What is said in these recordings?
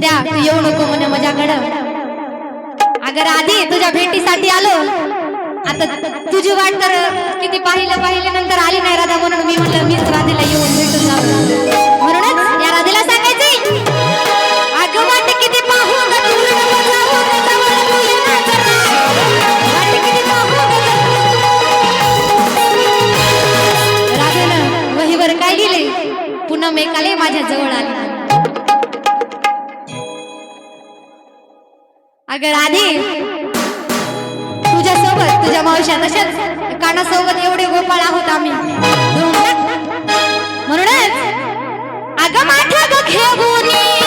द्या येऊ नको म्हणे माझ्याकडं. अगर आधी तुझ्या भेटीसाठी आलो. आता तुझी वाट तर किती पाहिलं पाहिलं नंतर आली नाही राधा म्हणून मी म्हटलं मीच राधेला येऊन भेटून म्हणूनच या राधेला सांगायचंय अगं वाट किती पाहू पुन्हा मेकाले माझ्या जवळ आली. अगं राधे तुझ्या सोबत तुझ्या मावश्या तसेच कानासोबत एवढे गोपाळ आहोत आम्ही. म्हणूनच अगं माझ्या गोनी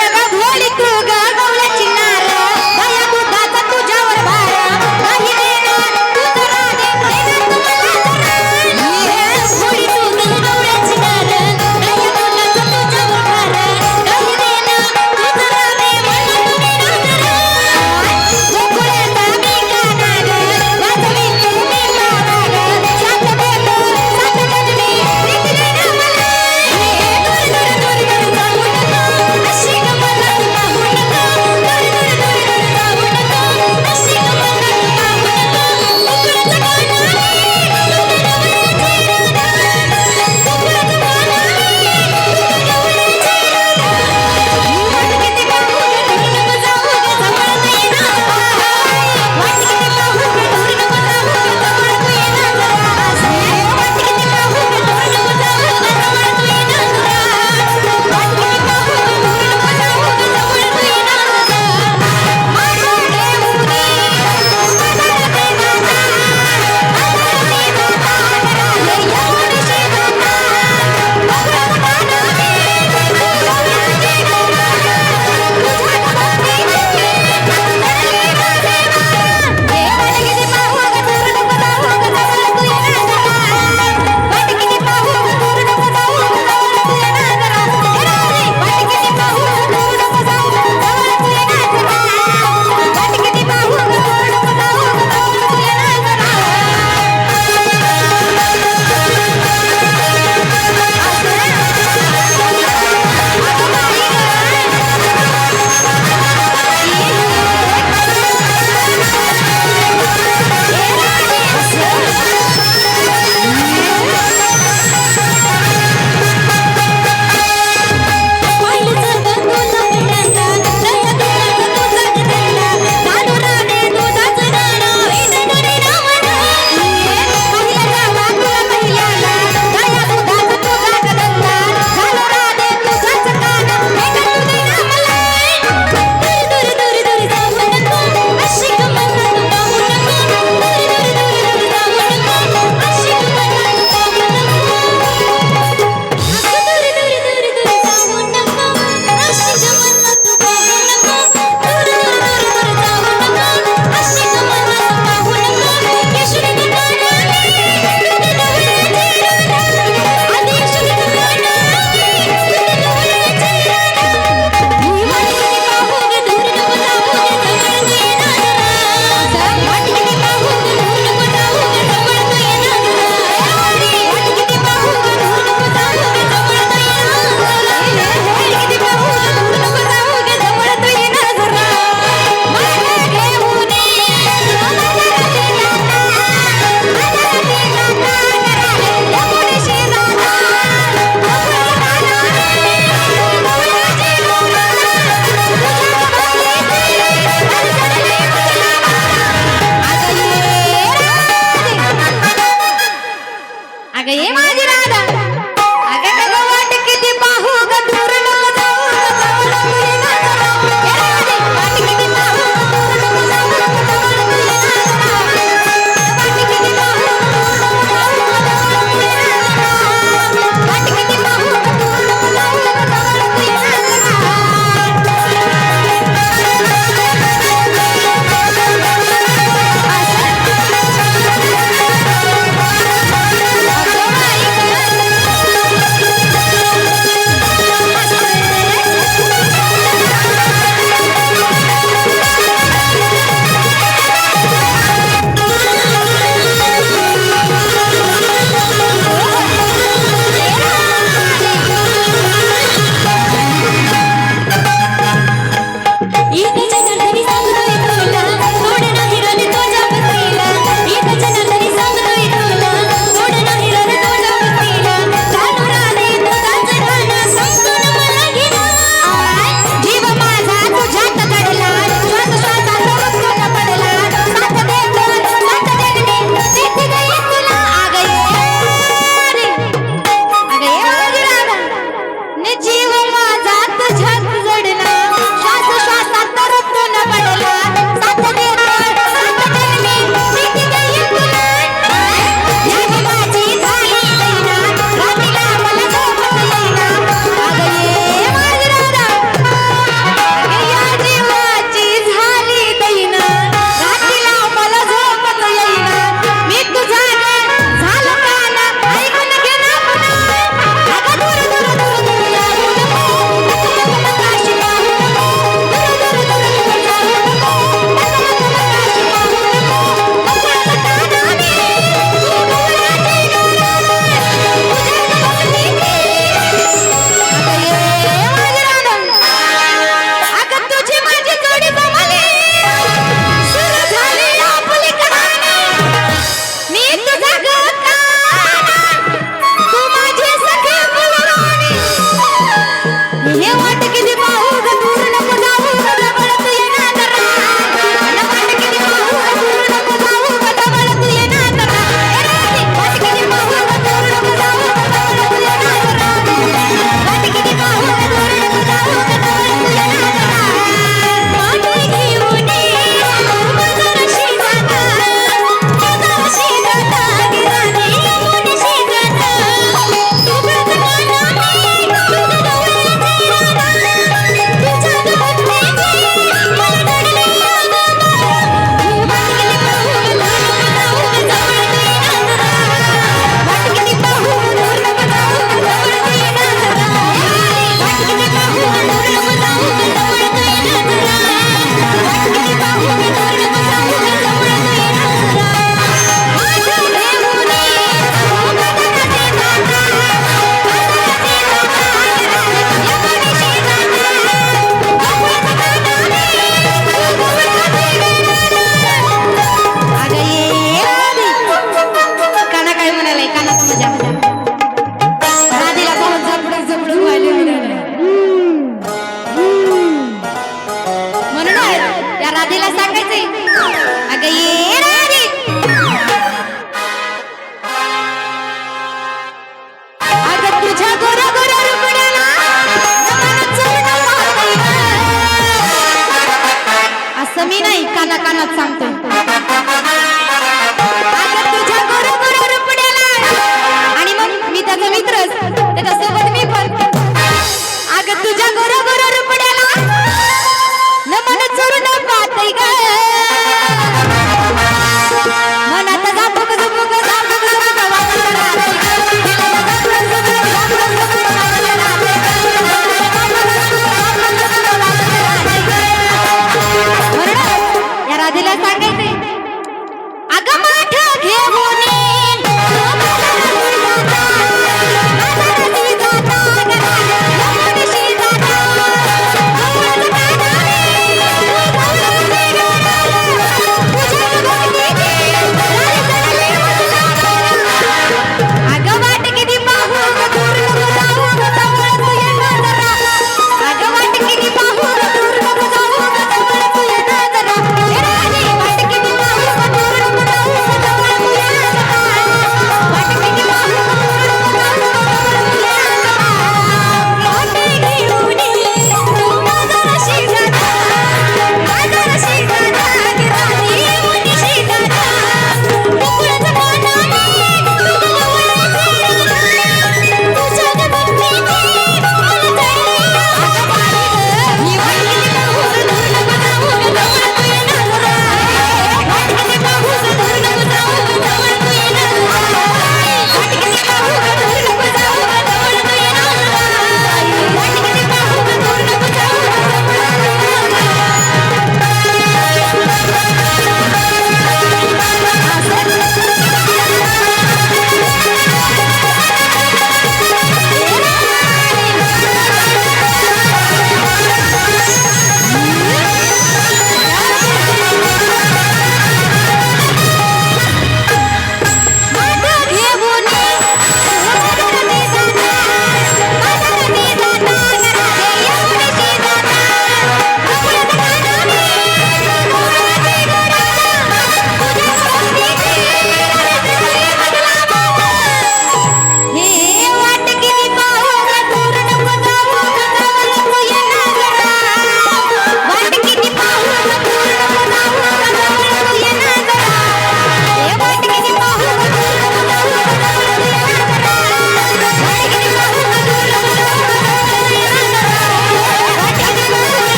ಗಗನ ಭೋಳಿ ಕೂಗ